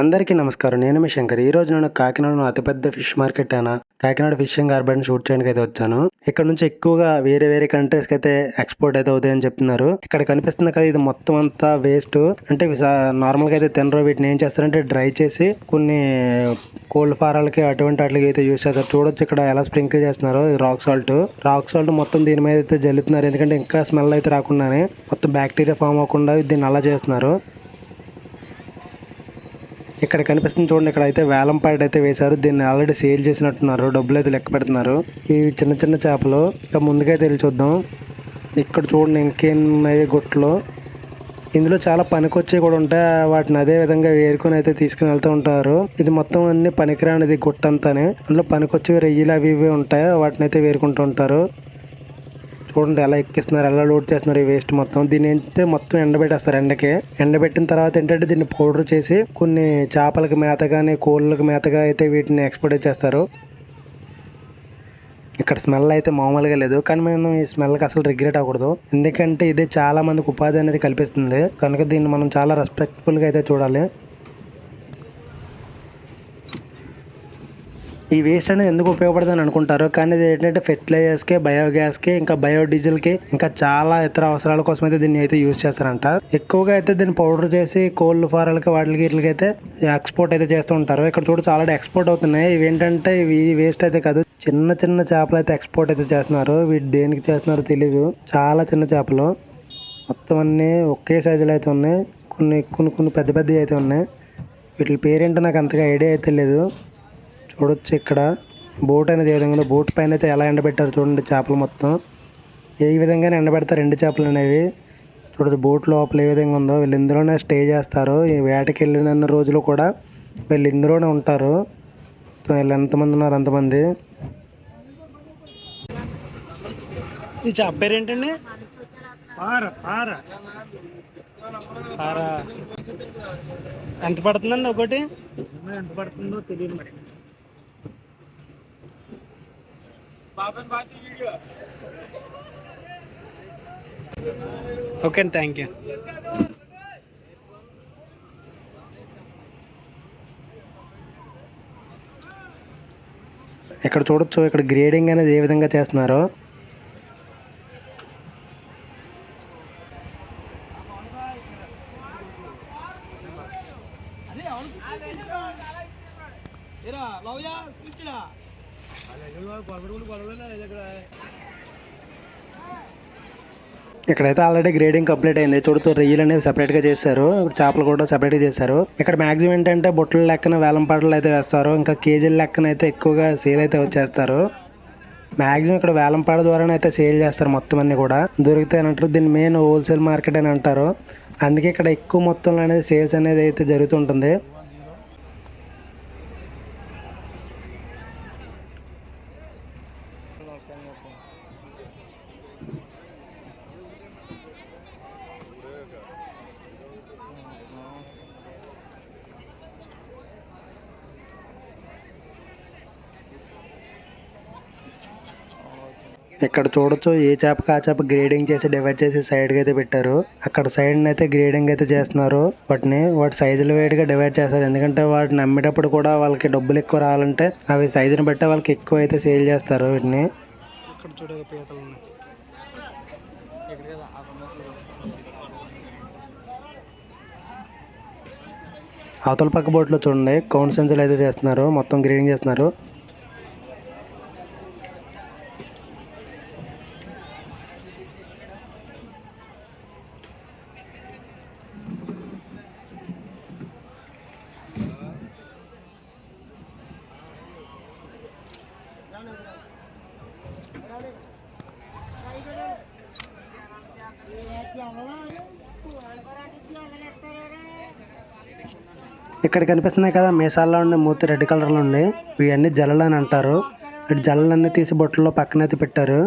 అందరికీ నమస్కారం. నేను మీ శంకర్. ఈ రోజు నేను కాకినాడలో అతిపెద్ద ఫిష్ మార్కెట్ అయినా కాకినాడ ఫిషింగ్ హార్బర్ షూట్ చేయడానికి అయితే వచ్చాను. ఇక్కడ నుంచి ఎక్కువగా వేరే వేరే కంట్రీస్కి అయితే ఎక్స్పోర్ట్ అయితే అవుతాయని చెప్తున్నారు. ఇక్కడ కనిపిస్తుంది కదా ఇది మొత్తం అంతా వేస్ట్. అంటే నార్మల్గా అయితే తినరు. వీటిని ఏం చేస్తారంటే డ్రై చేసి కొన్ని కోల్డ్ ఫారాలకి అటువంటి వాటికి అయితే యూస్ చేస్తారు. చూడొచ్చు ఇక్కడ ఎలా స్ప్రింకిల్ చేస్తున్నారు రాక్ సాల్ట్. రాక్ సాల్ట్ మొత్తం దీని మీద అయితే జల్లుతున్నారు. ఎందుకంటే ఇంకా స్మెల్ అయితే రాకుండానే మొత్తం బ్యాక్టీరియా ఫామ్ అవ్వకుండా దీన్ని అలా చేస్తున్నారు. ఇక్కడ కనిపిస్తుంది చూడండి ఇక్కడ అయితే వేలం పాట అయితే వేశారు. దీన్ని ఆల్రెడీ సేల్ చేసినట్టున్నారు. డబ్బులు అయితే లెక్క పెడుతున్నారు. ఇవి చిన్న చిన్న చేపలు ఇక ముందుకైతే వెళ్ళి చూద్దాం. ఇక్కడ చూడండి ఇంకేమున్నాయి గుట్లు ఇందులో చాలా పనికొచ్చి కూడా ఉంటాయి. వాటిని అదే విధంగా వేరుకొని అయితే తీసుకుని వెళ్తూ ఉంటారు. ఇది మొత్తం అన్ని పనికిరానిది గుట్ట అంతానే అందులో పనికొచ్చి రొయ్యలు అవి ఇవి ఉంటాయి. వాటిని అయితే వేరుకుంటూ ఉంటారు. చూడండి ఎలా ఎక్కిస్తున్నారు ఎలా లోడ్ చేస్తున్నారు ఈ వేస్ట్ మొత్తం. దీన్ని ఏంటంటే మొత్తం ఎండబెట్టేస్తారు ఎండకి. ఎండబెట్టిన తర్వాత ఏంటంటే దీన్ని పౌడర్ చేసి కొన్ని చేపలకి మేతగానే కోళ్ళకు కోళ్ళకి మేతగా అయితే వీటిని ఎక్స్పోర్ట్ చేస్తారు. ఇక్కడ స్మెల్ అయితే మామూలుగా లేదు. కానీ మేము ఈ స్మెల్కి అసలు రిగ్రెట్ అవ్వకూడదు. ఎందుకంటే ఇది చాలా మందికి ఉపాధి అనేది కల్పిస్తుంది. కనుక దీన్ని మనం చాలా రెస్పెక్ట్ఫుల్గా అయితే చూడాలి. ఈ వేస్ట్ అనేది ఎందుకు ఉపయోగపడుతుంది అనుకుంటారు కానీ ఇది ఏంటంటే ఫెర్టిలైజర్స్కే బయోగ్యాస్కే ఇంకా బయోడీజిల్కి ఇంకా చాలా ఇతర అవసరాల కోసం అయితే దీన్ని అయితే యూజ్ చేస్తారంట. ఎక్కువగా అయితే దీన్ని పౌడర్ చేసి కోళ్ళు ఫారాలకి వాటికి వీటికి అయితే ఎక్స్పోర్ట్ అయితే చేస్తూ ఉంటారు. ఇక్కడ చూడొచ్చు ఆల్రెడీ ఎక్స్పోర్ట్ అవుతున్నాయి. ఇవి ఏంటంటే ఇవి వేస్ట్ అయితే కాదు. చిన్న చిన్న చేపలు అయితే ఎక్స్పోర్ట్ అయితే చేస్తున్నారు. వీటి దేనికి చేస్తున్నారో తెలీదు. చాలా చిన్న చేపలు. మొత్తం అన్నీ ఒకే సైజులో అయితే ఉన్నాయి. కొన్ని కొన్ని కొన్ని పెద్ద పెద్దవి అయితే ఉన్నాయి. వీటి పేరేంటో నాకు అంతగా ఐడియా అయితే లేదు. చూడొచ్చు ఇక్కడ. బోట్ అనేది ఏ విధంగా ఉందో బోట్ పైన అయితే ఎలా ఎండబెట్టారు చూడండి చేపలు మొత్తం. ఏ విధంగానే ఎండబెడతారు రెండు చేపలు అనేవి. చూడదు బోట్ లోపల ఏ విధంగా ఉందో వీళ్ళు ఇందులోనే స్టే చేస్తారు. ఈ వేటకి వెళ్ళిన రోజులు కూడా వీళ్ళు ఇందులోనే ఉంటారు. వీళ్ళు ఎంతమంది ఉన్నారు? అంతమంది. ఈ చేప పేరు ఏంటండి పార పార. పార. ఎంత పడుతుందండి ఒకటి? ఎంత పడుతుందో తెలియదు మరి. ఓకే అండి థ్యాంక్ యూ. ఇక్కడ చూడొచ్చు ఇక్కడ గ్రేడింగ్ అనేది ఏ విధంగా చేస్తున్నారో. ఇక్కడైతే ఆల్రెడీ గ్రేడింగ్ కంప్లీట్ అయింది. చూడుతూ రొయ్యలు అనేవి సెపరేట్గా చేశారు. చేపలు కూడా సెపరేట్గా చేశారు. ఇక్కడ మాక్సిమం ఏంటంటే బుట్టల లెక్కన వేలంపాటలు అయితే వేస్తారు. ఇంకా కేజీల లెక్కన అయితే ఎక్కువగా సేల్ అయితే వచ్చేస్తారు. మాక్సిమం ఇక్కడ వేలంపాడ ద్వారానే అయితే సేల్ చేస్తారు మొత్తం అన్ని కూడా. దొరికితే అని అంటారు. దీన్ని మెయిన్ హోల్సేల్ మార్కెట్ అని అంటారు. అందుకే ఇక్కడ ఎక్కువ మొత్తంలో అనేది సేల్స్ అనేది అయితే జరుగుతుంటుంది ఇక్కడ చూడొచ్చు ఏ చేపకి ఆ చేప గ్రేడింగ్ చేసి డివైడ్ చేసి సైడ్కి అయితే పెట్టారు. అక్కడ సైడ్ అయితే గ్రేడింగ్ అయితే చేస్తున్నారు. వాటిని వాటి సైజులు వేడిగా డివైడ్ చేస్తారు. ఎందుకంటే వాటిని అమ్మేటప్పుడు కూడా వాళ్ళకి డబ్బులు ఎక్కువ రావాలంటే అవి సైజుని బట్టి వాళ్ళకి ఎక్కువ అయితే సేల్ చేస్తారు వీటిని. ఇక్కడ చూడ పీతలు ఉన్నాయి. అవతల పక్క బోట్లో చూడండి కౌంట్ సెంచులు అయితే చేస్తున్నారు. మొత్తం గ్రేడింగ్ చేస్తున్నారు. ఇక్కడ కనిపిస్తున్నాయి కదా మీసాల్లో ఉండే మూతి రెడ్ కలర్లో ఉండి ఇవన్నీ జల్లలు అని అంటారు. ఇటు జల్లలన్నీ తీసి బొట్టలో పక్కనైతే పెట్టారు.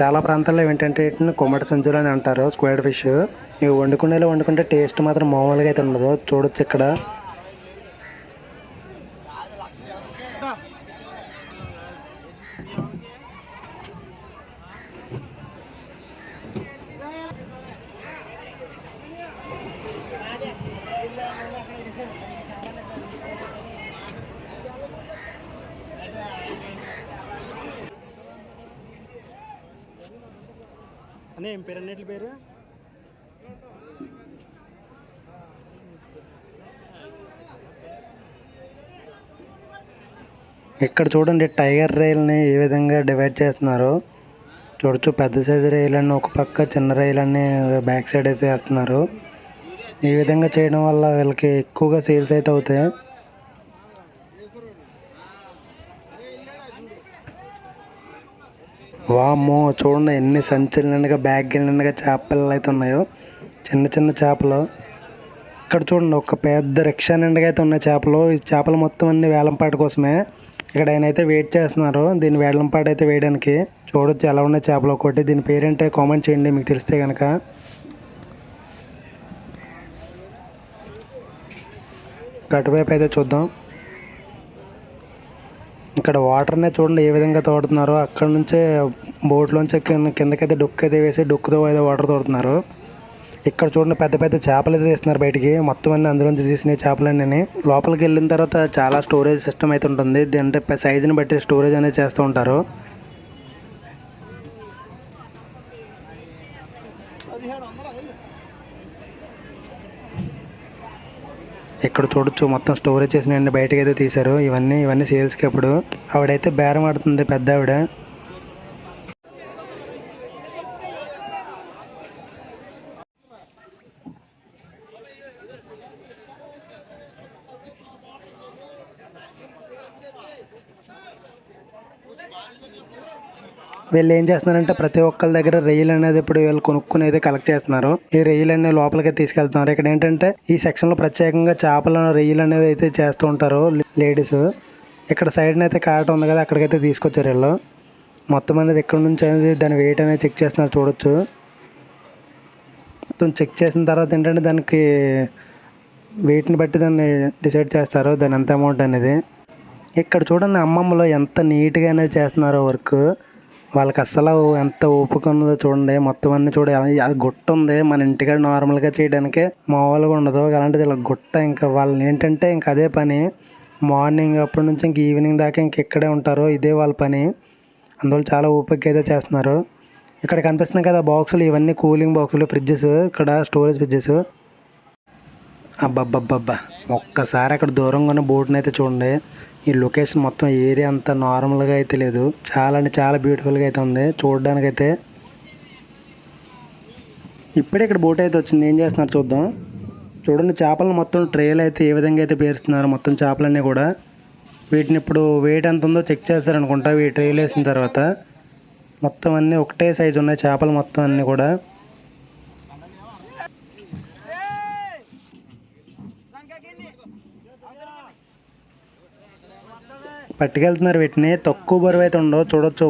చాలా ప్రాంతాల్లో ఏంటంటే వీటిని కుమ్మటి సంచులు అని అంటారు స్క్వేడ్ ఫిష్. ఇవి వండుకునేలా వండుకుంటే టేస్ట్ మాత్రం మామూలుగా అయితే ఉండదు. చూడొచ్చు ఇక్కడ. పేరు అన్నిటి పేరు? ఇక్కడ చూడండి టైగర్ రైల్ని ఏ విధంగా డివైడ్ చేస్తున్నారు. చూడొచ్చు పెద్ద సైజు రైలు అని ఒక పక్క చిన్న రైలు అని బ్యాక్ సైడ్ అయితే వేస్తున్నారు. ఈ విధంగా చేయడం వల్ల వీళ్ళకి ఎక్కువగా సేల్స్ అయితే అవుతాయి. వామ్మో చూడండి ఎన్ని సంచులు నిండుగా బ్యాగ్ నిండుగా చేపలు అయితే ఉన్నాయో. చిన్న చిన్న చేపలు. ఇక్కడ చూడండి ఒక పెద్ద రిక్షా నిండుగా అయితే ఉన్నాయి చేపలు. ఈ చేపలు మొత్తం అన్ని వేలంపాట కోసమే. ఇక్కడ ఆయన అయితే వెయిట్ చేస్తున్నారు దీని వేలంపాట అయితే వేయడానికి. చూడొచ్చు ఎలా ఉన్నాయి చేపలు ఒకటి దీని పేరేంటే కామెంట్ చేయండి మీకు తెలిస్తే కనుక అటువైపు అయితే చూద్దాం. ఇక్కడ వాటర్నే చూడండి ఏ విధంగా తోడుతున్నారో. అక్కడ నుంచే బోట్లోంచి కింద కిందకైతే డొక్కు అయితే వేసి డొక్కుతో అయితే వాటర్ తోడుతున్నారు. ఇక్కడ చూడండి పెద్ద పెద్ద చేపలు అయితే తీస్తున్నారు బయటికి. మొత్తం అన్ని అందులోంచి తీసిన చేపలన్నీ లోపలికి వెళ్ళిన తర్వాత చాలా స్టోరేజ్ సిస్టమ్ అయితే ఉంటుంది. అంటే సైజుని బట్టి స్టోరేజ్ అనేది చేస్తూ ఉంటారు. ఇక్కడ చూడొచ్చు మొత్తం స్టోరేజ్ చేసిన బయటకి అయితే తీశారు. ఇవన్నీ ఇవన్నీ సేల్స్కి అప్పుడు. ఆవిడైతే బేరం ఆడుతుంది పెద్ద ఆవిడ వీళ్ళు ఏం చేస్తున్నారంటే ప్రతి ఒక్కరి దగ్గర రైలు అనేది ఇప్పుడు వీళ్ళు కొనుక్కుని అయితే కలెక్ట్ చేస్తున్నారు. ఈ రైలు అనేది లోపలికి తీసుకెళ్తున్నారు. ఇక్కడ ఏంటంటే ఈ సెక్షన్లో ప్రత్యేకంగా చేపల రొయ్యలు అనేవి అయితే చేస్తూ ఉంటారు లేడీస్ ఇక్కడ సైడ్ అయితే కాట ఉంది కదా అక్కడికైతే తీసుకొచ్చారు వీళ్ళు. మొత్తం అనేది ఇక్కడ నుంచి అనేది దాని వెయిట్ అనేది చెక్ చేస్తున్నారు చూడొచ్చు. మొత్తం చెక్ చేసిన తర్వాత ఏంటంటే దానికి వెయిట్ని బట్టి దాన్ని డిసైడ్ చేస్తారు దాని ఎంత అమౌంట్ అనేది. ఇక్కడ చూడండి అమ్మమ్మలో ఎంత నీట్గా అనేది చేస్తున్నారో వర్క్ వాళ్ళకి అస్సలు ఎంత ఓపిక ఉన్నదో చూడండి. మొత్తం అన్ని చూడ అది గుట్ట ఉంది. మన ఇంటికాడ నార్మల్గా చేయడానికి మామూలుగా ఉండదు. అలాంటిది ఇలా గుట్ట ఇంకా వాళ్ళని ఏంటంటే ఇంకా అదే పని. మార్నింగ్ అప్పటి నుంచి ఇంక ఈవినింగ్ దాకా ఇంక ఇక్కడే ఉంటారు. ఇదే వాళ్ళ పని. అందువల్ల చాలా ఓపిక అయితే చేస్తున్నారు. ఇక్కడ కనిపిస్తున్నాయి కదా బాక్సులు ఇవన్నీ కూలింగ్ బాక్సులు ఫ్రిడ్జెస్ ఇక్కడ స్టోరేజ్ ఫ్రిడ్జెస్ అబ్బబ్బబ్బబ్బా. ఒక్కసారి అక్కడ దూరంగా ఉన్న బోట్ని అయితే చూడండి. ఈ లొకేషన్ మొత్తం ఏరియా అంతా నార్మల్గా అయితే లేదు. చాలా అంటే చాలా బ్యూటిఫుల్గా అయితే ఉంది. చూడడానికైతే ఇప్పుడే ఇక్కడ బోట్ అయితే వచ్చింది. ఏం చేస్తున్నారు చూద్దాం. చూడండి చేపలను మొత్తం ట్రేలు అయితే ఏ విధంగా అయితే పేరుస్తున్నారు మొత్తం చేపలన్నీ కూడా. వీటిని ఇప్పుడు వెయిట్ ఎంత ఉందో చెక్ చేస్తారనుకుంటా ఈ ట్రేలు వేసిన తర్వాత మొత్తం అన్నీ ఒకటే సైజు ఉన్నాయి చేపలు మొత్తం అన్నీ కూడా. పట్టుకెళ్తున్నారు వీటిని. తక్కువ బరువు అయితే ఉండవు. చూడొచ్చు.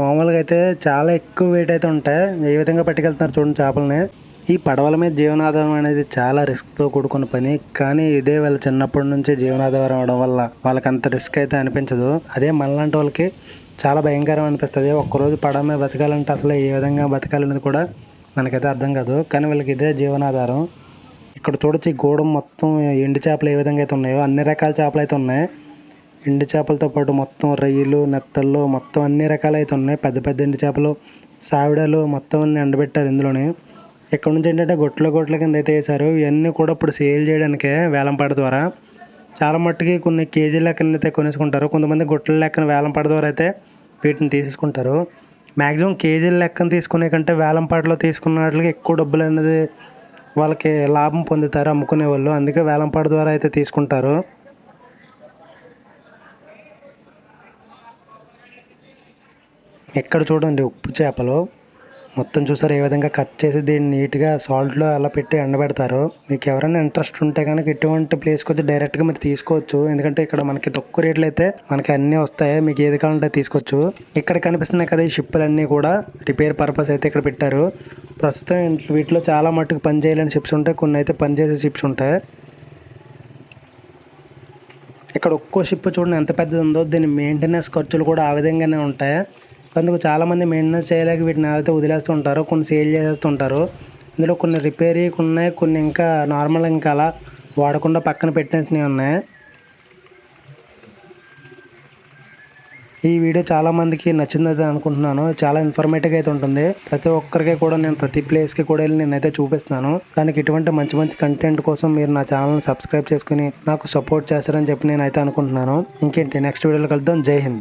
మామూలుగా అయితే చాలా ఎక్కువ వెయిట్ అయితే ఉంటాయి. ఏ విధంగా పట్టుకెళ్తున్నారు చూడండి చేపలని. ఈ పడవల మీద జీవనాధారం అనేది చాలా రిస్క్తో కూడుకున్న పని. కానీ ఇదే వాళ్ళ చిన్నప్పటి నుంచి జీవనాధారం అవడం వల్ల వాళ్ళకి అంత రిస్క్ అయితే అనిపించదు. అదే మనలాంటి వాళ్ళకి చాలా భయంకరం అనిపిస్తుంది. ఒక్కరోజు పడవ మీద బతకాలంటే అసలు ఏ విధంగా బతకాలనేది కూడా మనకైతే అర్థం కాదు. కానీ వీళ్ళకి ఇదే జీవనాధారం. ఇక్కడ చూడొచ్చు ఈ గూడెం మొత్తం ఎండు చేపలు ఏ విధంగా అయితే ఉన్నాయో అన్ని రకాల చేపలు అయితే ఉన్నాయి. ఎండు చేపలతో పాటు మొత్తం రొయ్యలు నెత్తళ్ళు మొత్తం అన్ని రకాలు అయితే ఉన్నాయి. పెద్ద పెద్ద ఎండు చేపలు సావిడలు మొత్తం అన్ని ఎండబెట్టారు ఇందులోనే. ఇక్కడ నుంచి ఏంటంటే గొట్ల గొట్ల కింద అయితే వేశారు. ఇవన్నీ కూడా ఇప్పుడు సేల్ చేయడానికే వేలంపాట ద్వారా. చాలా మట్టుకి కొన్ని కేజీల లెక్కన అయితే కొనేసుకుంటారు. కొంతమంది గొట్ల లెక్కన వేలంపాట ద్వారా అయితే వీటిని తీసుకుంటారు మ్యాక్సిమం కేజీల లెక్కన తీసుకునే కంటే వేలంపాటలో తీసుకున్న వాటికి ఎక్కువ డబ్బులు అనేది వాళ్ళకి లాభం పొందుతారు అమ్ముకునే వాళ్ళు. అందుకే వేలంపాట ద్వారా అయితే తీసుకుంటారు. ఇక్కడ చూడండి ఉప్పు చేపలు. మొత్తం చూసారు ఏ విధంగా కట్ చేసి దీన్ని నీట్గా సాల్ట్లో అలా పెట్టి ఎండబెడతారు. మీకు ఎవరైనా ఇంట్రెస్ట్ ఉంటే కనుక ఇటువంటి ప్లేస్కి వచ్చి డైరెక్ట్గా మీరు తీసుకోవచ్చు. ఎందుకంటే ఇక్కడ మనకి తక్కువ రేట్లు అయితే మనకి అన్నీ వస్తాయి. మీకు ఏది కావాలంటే తీసుకోవచ్చు. ఇక్కడ కనిపిస్తున్నాయి కదా ఈ షిప్పులన్నీ కూడా రిపేర్ పర్పస్ అయితే ఇక్కడ పెట్టారు. ప్రస్తుతం వీటిలో చాలా మట్టుకు పని చేయలేని షిప్స్ ఉంటాయి. కొన్ని అయితే పనిచేసే షిప్స్ ఉంటాయి. ఇక్కడ ఒక్కో షిప్ చూడండి ఎంత పెద్దది ఉందో. దీని మెయింటెనెన్స్ ఖర్చులు కూడా ఆ విధంగానే ఉంటాయి. అందుకు చాలామంది మెయింటెనెన్స్ చేయలేక వీటిని అయితే వదిలేస్తుంటారు కొన్ని సేల్ చేసేస్తుంటారు. ఇందులో కొన్ని రిపేర్ ఉన్నాయి కొన్ని ఇంకా నార్మల్ ఇంకా అలా వాడకుండా పక్కన పెట్టేసినవి ఉన్నాయి. ఈ వీడియో చాలామందికి నచ్చిందని అనుకుంటున్నాను. చాలా ఇన్ఫర్మేటివ్గా అయితే ఉంటుంది. ప్రతి ఒక్కరికి కూడా నేను ప్రతి ప్లేస్కి కూడా వెళ్ళి నేనైతే చూపిస్తున్నాను. దానికి ఇటువంటి మంచి మంచి కంటెంట్ కోసం మీరు నా ఛానల్ని సబ్స్క్రైబ్ చేసుకుని నాకు సపోర్ట్ చేస్తారని చెప్పి నేనైతే అనుకుంటున్నాను. ఇంకేంటి నెక్స్ట్ వీడియోలో కలుద్దాం. జై హింద్.